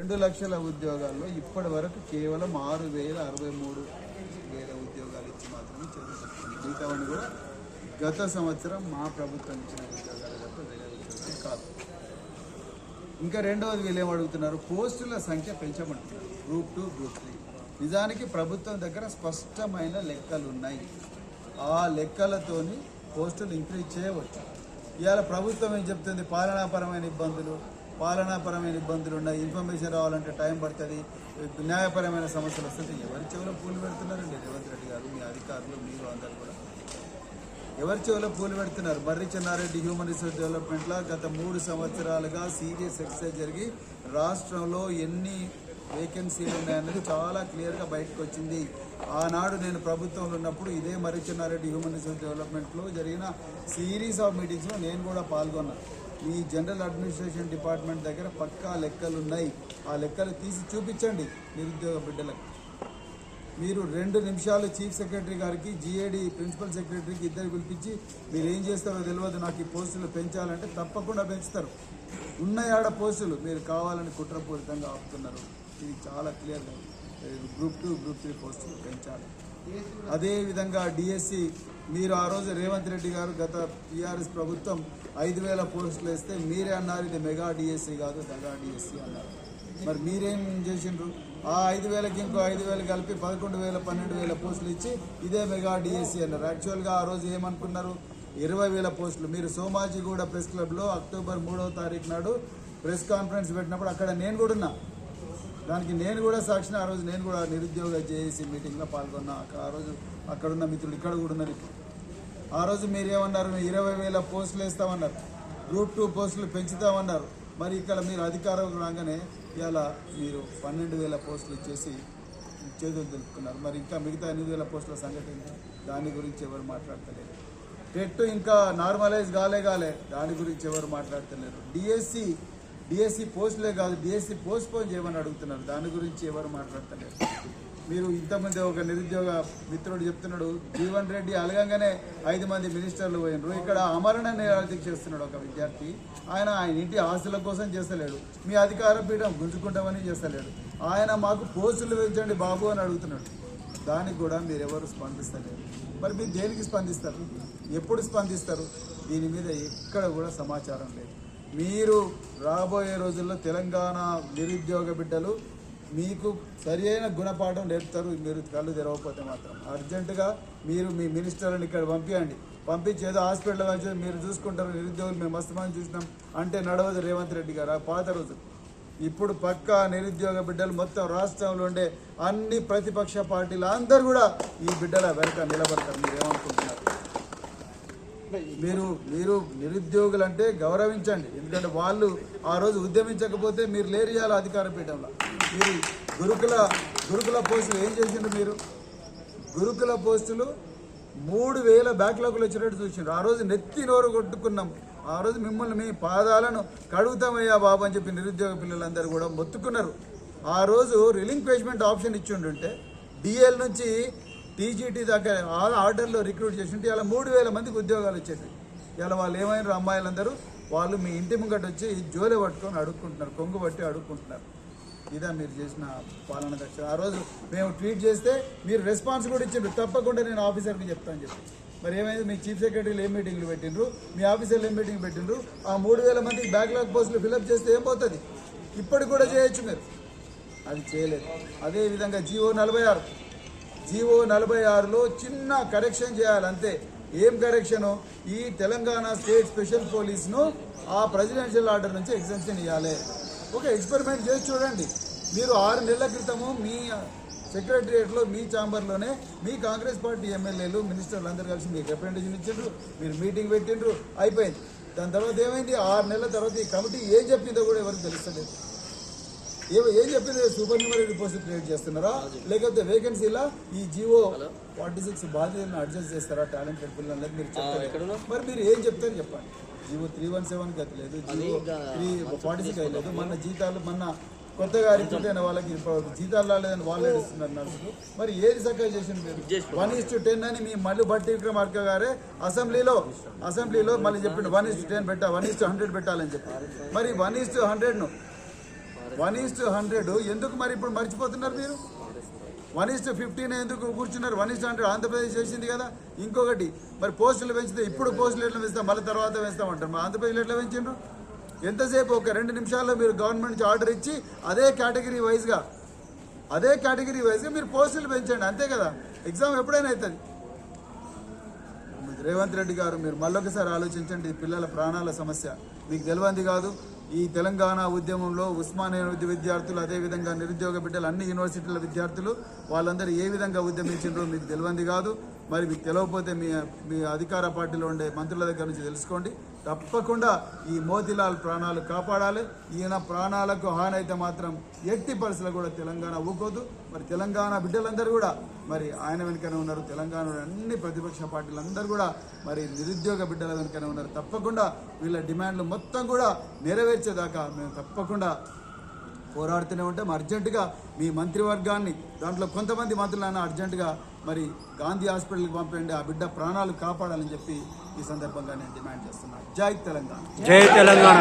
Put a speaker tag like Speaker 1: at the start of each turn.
Speaker 1: రెండు లక్షల ఉద్యోగాల్లో ఇప్పటి వరకు కేవలం ఆరు వేల అరవై మూడు వేల ఉద్యోగాలు ఇచ్చి మాత్రమే చదువుతుంది మిగతావన్నీ కూడా గత సంవత్సరం మా ప్రభుత్వం ఇచ్చిన ఉద్యోగాలు తప్ప వేరే ఉద్యోగాలు కాదు. ఇంకా రెండవది వీళ్ళు ఏం అడుగుతున్నారు? పోస్టుల సంఖ్య పెంచమంటున్నారు. గ్రూప్ టూ గ్రూప్ త్రీ నిజానికి ప్రభుత్వం దగ్గర స్పష్టమైన లెక్కలు ఉన్నాయి. ఆ లెక్కలతోని పోస్టులు ఇంక్రీజ్ చేయవచ్చు. ఇవాళ ప్రభుత్వం ఏం చెప్తుంది? పాలనాపరమైన ఇబ్బందులు పాలనాపరమైన ఇబ్బందులు ఉన్నాయి ఇన్ఫర్మేషన్ రావాలంటే టైం పడుతుంది న్యాయపరమైన సమస్యలు వస్తుంది ఎవరి చెవులో పూలు పెడుతున్నారండి రేవంత్ రెడ్డి గారు మీ అధికారులు మీరు అందరు కూడా. ఎవరి చెవిలో పూలు పెడుతున్నారు? మర్రి చెన్నారెడ్డి హ్యూమన్ రిసోర్స్ డెవలప్మెంట్లో గత మూడు సంవత్సరాలుగా సీరియస్ ఎక్సైజ్ జరిగి రాష్ట్రంలో ఎన్ని వేకెన్సీలు ఉన్నాయన్నది చాలా క్లియర్గా బయటకు వచ్చింది. ఆనాడు నేను ప్రభుత్వంలో ఉన్నప్పుడు ఇదే మర్రి చెన్నారెడ్డి హ్యూమన్ రిసోర్స్ డెవలప్మెంట్లో జరిగిన సిరీస్ ఆఫ్ మీటింగ్స్లో నేను కూడా పాల్గొన్నాను. ఈ జనరల్ అడ్మినిస్ట్రేషన్ డిపార్ట్మెంట్ దగ్గర పక్కా లెక్కలు ఉన్నాయి ఆ లెక్కలు తీసి చూపించండి నిరుద్యోగ బిడ్డలకు. మీరు రెండు నిమిషాలు చీఫ్ సెక్రటరీ గారికి జీఏడి ప్రిన్సిపల్ సెక్రటరీకి ఇద్దరు పిలిపించి మీరు ఏం చేస్తారో తెలియదు. నాకు ఈ పోస్టులు పెంచాలంటే తప్పకుండా పెంచుతారు. ఉన్న ఆడ పోస్టులు? మీరు కావాలని కుట్రపూరితంగా ఆపుతున్నారు. ఇది చాలా క్లియర్గా గ్రూప్ టూ గ్రూప్ త్రీ పోస్టులు పెంచాలి. అదేవిధంగా డిఎస్సి మీరు ఆ రోజు రేవంత్ రెడ్డి గారు గత టీఆర్ఎస్ ప్రభుత్వం ఐదు వేల పోస్టులు వేస్తే మీరే అన్నారు ఇది మెగా డిఎస్సి కాదు మెగా డిఎస్సి అన్నారు. మరి మీరేం చేసిండ్రు? ఆ ఐదు వేలకి ఇంకో ఐదు వేలు కలిపి పదకొండు వేల పన్నెండు వేల పోస్టులు ఇచ్చి ఇదే మెగా డిఎస్సి అన్నారు. యాక్చువల్గా ఆ రోజు ఏమనుకున్నారు? ఇరవై వేల పోస్టులు. మీరు సోమాజిగూడ ప్రెస్ క్లబ్లో అక్టోబర్ మూడవ తారీఖు నాడు ప్రెస్ కాన్ఫరెన్స్ పెట్టినప్పుడు అక్కడ నేను కూడా ఉన్నా. దానికి నేను కూడా సాక్షిని ఆ రోజు నేను కూడా నిరుద్యోగ జేఏసీ మీటింగ్లో పాల్గొన్నా. ఆ రోజు అక్కడున్న మిత్రులు ఇక్కడ కూడా ఉన్నారు ఇప్పుడు. ఆ రోజు మీరు ఏమన్నారు ఇరవై వేల పోస్టులు వేస్తామన్నారు. గ్రూప్ టూ పోస్టులు పెంచుతామన్నారు. మరి ఇక్కడ మీరు అధికారం రాగానే ఇలా మీరు పన్నెండు వేల పోస్టులు ఇచ్చేసి చేతులు తెలుపుకున్నారు మరి ఇంకా మిగతా ఎనిమిది వేల పోస్టుల సంఘటన దాని గురించి ఎవరు మాట్లాడతలేరు? టెట్ ఇంకా నార్మలైజ్ కాలే కాలే దాని గురించి ఎవరు మాట్లాడతలేరు? డిఎస్సి డిఎస్సి పోస్టులే కాదు డిఎస్సి పోస్ట్ పోన్ చేయమని అడుగుతున్నారు. దాని గురించి ఎవరు మాట్లాడతలేరు మీరు ఇంతమంది ఒక నిరుద్యోగ మిత్రుడు చెప్తున్నాడు జీవన్ రెడ్డి అలగంగానే ఐదు మంది మినిస్టర్లు పోయినరు. ఇక్కడ అమరణ నిరాధిక చేస్తున్నాడు ఒక విద్యార్థి. ఆయన ఆయన ఇంటి ఆస్తుల కోసం చేస్తలేడు. మీ అధికార పీఠం గుంజుకుంటామని చేస్తలేడు. ఆయన మాకు పోస్టులు పెంచండి బాబు అని అడుగుతున్నాడు. దానికి కూడా మీరు ఎవరు స్పందిస్తలేరు. మరి మీరు దేనికి స్పందిస్తారు? ఎప్పుడు స్పందిస్తారు? దీని మీద ఎక్కడ కూడా సమాచారం లేదు. మీరు రాబోయే రోజుల్లో తెలంగాణ నిరుద్యోగ బిడ్డలు మీకు సరియైన గుణపాఠం నేర్పుతారు. మీరు కళ్ళు తెరవకపోతే మాత్రం. అర్జెంటుగా మీరు మీ మినిస్టర్ని ఇక్కడ పంపించండి పంపించి ఏదో హాస్పిటల్ వచ్చి మీరు చూసుకుంటారు. నిరుద్యోగులు మేము మస్తు మంది చూసినాం అంటే నడవదు రేవంత్ రెడ్డి గారు. ఆ పాత రోజు. ఇప్పుడు పక్కా నిరుద్యోగ బిడ్డలు మొత్తం రాష్ట్రంలో ఉండే అన్ని ప్రతిపక్ష పార్టీలు అందరూ కూడా ఈ బిడ్డల వెనక నిలబడతారు. మీరు ఏమనుకుంటున్నారు? మీరు మీరు నిరుద్యోగులు అంటే గౌరవించండి. ఎందుకంటే వాళ్ళు ఆ రోజు ఉద్యమించకపోతే మీరు లేరు ఇవ్వాలి అధికార పీఠంలో మీరు గురుకుల గురుకుల పోస్టులు ఏం చేసిండ్రు మీరు? గురుకుల పోస్టులు మూడు వేల బ్యాక్లాగులు వచ్చినట్టు చూసిండ్రు. ఆ రోజు నెత్తి నోరు కొట్టుకున్నాం. ఆ రోజు మిమ్మల్ని మీ పాదాలను కడుగుతామయ్యా బాబు అని చెప్పి నిరుద్యోగ పిల్లలందరూ కూడా మొత్తుకున్నారు. ఆ రోజు రిలింక్వేజ్మెంట్ ఆప్షన్ ఇచ్చి ఉండుంటే డిఎల్ నుంచి టీజీటీ దగ్గర ఆర్డర్లో రిక్రూట్ చేసి ఉంటే ఇలా మూడు వేల మందికి ఉద్యోగాలు వచ్చేది ఇలా వాళ్ళు ఏమైనారు అమ్మాయిలందరూ వాళ్ళు మీ ఇంటి ముంగట వచ్చి జోలె పట్టుకొని అడుక్కుంటున్నారు కొంగు పట్టి అడుక్కుంటున్నారు. ఇదా మీరు చేసిన పాలన దక్ష ఆ రోజు మేము ట్వీట్ చేస్తే మీరు రెస్పాన్స్ కూడా ఇచ్చిండ్రు. తప్పకుండా నేను ఆఫీసర్కి చెప్తాను చెప్పి. మరి ఏమైంది? మీ చీఫ్ సెక్రటరీలు ఏం మీటింగ్లు పెట్టిండ్రు? మీ ఆఫీసర్లు ఏం మీటింగ్ పెట్టిండ్రు? ఆ మూడు వేల మందికి బ్యాక్లాగ్ పోస్టులు ఫిలప్ చేస్తే ఏం పోతుంది? ఇప్పటికి కూడా చేయొచ్చు మీరు. అది చేయలేదు. అదేవిధంగా జిఓ నలభై ఆరు. జీవో నలభై ఆరులో చిన్న కరెక్షన్ చేయాలంతే. ఏం కరెక్షను? ఈ తెలంగాణ స్టేట్ స్పెషల్ పోలీస్ను ఆ ప్రెసిడెన్షియల్ ఆర్డర్ నుంచి ఎగ్జెంప్షన్ ఇవ్వాలి ఒక ఎక్స్పెరిమెంట్ చేసి చూడండి. మీరు ఆరు నెలల క్రితము మీ సెక్రటరియట్లో మీ ఛాంబర్లోనే మీ కాంగ్రెస్ పార్టీ ఎమ్మెల్యేలు మినిస్టర్లు అందరూ కలిసి మీకు రిప్రజెంటేషన్ ఇచ్చిండ్రు మీరు మీటింగ్ పెట్టిండ్రు అయిపోయింది. దాని తర్వాత ఏమైంది? ఆరు నెలల తర్వాత ఈ కమిటీ ఏం చెప్పిందో కూడా ఎవరికి తెలుస్తలేదు. ఏం ఏం చెప్పింది? సూపర్ న్యూమరీ పోస్ట్ క్రియేట్ చేస్తున్నారా? లేకపోతే వేకెన్సీలా ఈ జియో ఫార్టీ సిక్స్ బాధ్యతలను అడ్జస్ట్ చేస్తారా? టాలెంటెడ్ పిల్లలు మీరు చెప్తారు మరి మీరు ఏం చెప్తారు చెప్పండి. జియో త్రీ వన్ సెవెన్ గతి లేదు. జియో త్రీ ఫార్టీ సిక్స్ లేదు. మన జీతాలు మొన్న కొత్తగా రిక్రూట్ అయిన వాళ్ళకి జీతాలు రాలేదని వాళ్ళు ఏడుస్తున్నారు నర్సులు మరి ఏది చక్కగా చేసింది మీరు? వన్ ఇస్ టు టెన్ అని మీ మళ్ళీ బట్టి విక్రమార్క గారే అసెంబ్లీలో అసెంబ్లీలో మళ్ళీ చెప్పిండు. వన్ ఇస్ టు టెన్ పెట్టా వన్ ఇస్ టు హండ్రెడ్ పెట్టాలని చెప్పి. మరి వన్ ఇస్ టు హండ్రెడ్ను వన్ ఈస్ టు హండ్రెడ్ ఎందుకు మరి ఇప్పుడు మర్చిపోతున్నారు మీరు? వన్ ఈస్ టు ఫిఫ్టీన్ ఎందుకు కూర్చున్నారు? వన్ ఈస్ హండ్రెడ్ ఆంధ్రప్రదేశ్ చేసింది కదా. ఇంకొకటి మరి పోస్టులు పెంచితే ఇప్పుడు పోస్టులు ఎట్లా పెంచుతాం? మళ్ళీ తర్వాత పెంచుతామంటారు మా ఆంధ్రప్రదేశ్లో ఎట్లా పెంచిండ్రు? ఎంతసేపు ఒక రెండు నిమిషాల్లో మీరు గవర్నమెంట్ నుంచి ఆర్డర్ ఇచ్చి అదే కేటగిరీ వైజ్గా అదే కేటగిరీ వైజ్గా మీరు పోస్టులు పెంచండి. అంతే కదా? ఎగ్జామ్ ఎప్పుడైనా అవుతుంది రేవంత్ రెడ్డి గారు మీరు మళ్ళొకసారి ఆలోచించండి. పిల్లల ప్రాణాల సమస్య. మీకు తెలియంది కాదు. ఈ తెలంగాణ ఉద్యమంలో ఉస్మానియా విద్యార్థులు అదేవిధంగా నిరుద్యోగ బిడ్డలు అన్ని యూనివర్సిటీల విద్యార్థులు వాళ్ళందరూ ఏ విధంగా ఉద్యమించారో మీకు తెలియంది కాదు. మరి మీకు తెలియకపోతే మీ మీ అధికార పార్టీలో ఉండే మంత్రుల దగ్గర నుంచి తెలుసుకోండి. తప్పకుండా ఈ మోతిలాల్ ప్రాణాలు కాపాడాలి. ఈయన ప్రాణాలకు హాని అయితే మాత్రం ఎట్టి పరిస్థితులు కూడా తెలంగాణ ఊకోదు. మరి తెలంగాణ బిడ్డలందరూ కూడా మరి ఆయన వెనుకనే ఉన్నారు. తెలంగాణ అన్ని ప్రతిపక్ష పార్టీలందరూ కూడా మరి నిరుద్యోగ బిడ్డల వెనుకనే ఉన్నారు. తప్పకుండా వీళ్ళ డిమాండ్లు మొత్తం కూడా నెరవేర్చేదాకా మేము తప్పకుండా పోరాడుతూనే ఉంటాం. అర్జెంటుగా మీ మంత్రివర్గాన్ని దాంట్లో కొంతమంది మంత్రులైనా అర్జెంటుగా మరి గాంధీ హాస్పిటల్కి పంపండి ఆ బిడ్డ ప్రాణాలు కాపాడాలని చెప్పి ఈ సందర్భంగా నేను డిమాండ్ చేస్తున్నాను జై తెలంగాణ.
Speaker 2: జై తెలంగాణ.